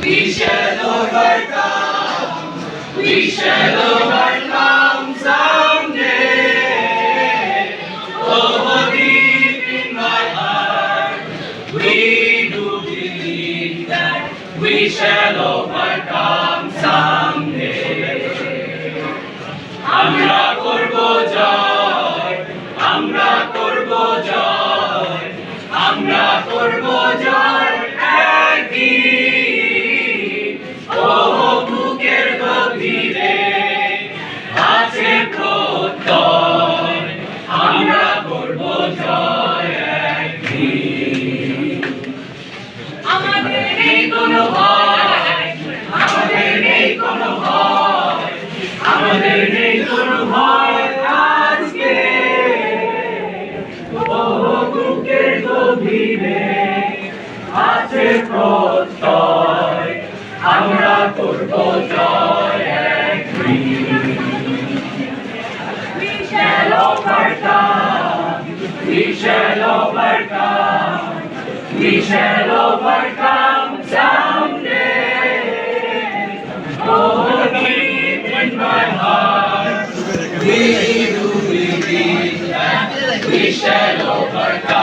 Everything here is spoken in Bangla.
We shall overcome. We shall overcome someday. Oh, deep in my heart, we do believe that we shall overcome someday. কোনো ভয় আমাদের নেই কোনো ভয় আমাদের নেই কোনো ভয় আজকে ও বুকের গভীরে আছে প্রত্যয় আমরা করব জয় একদিন We shall overcome. We shall overcome. We shall overcome we overcome.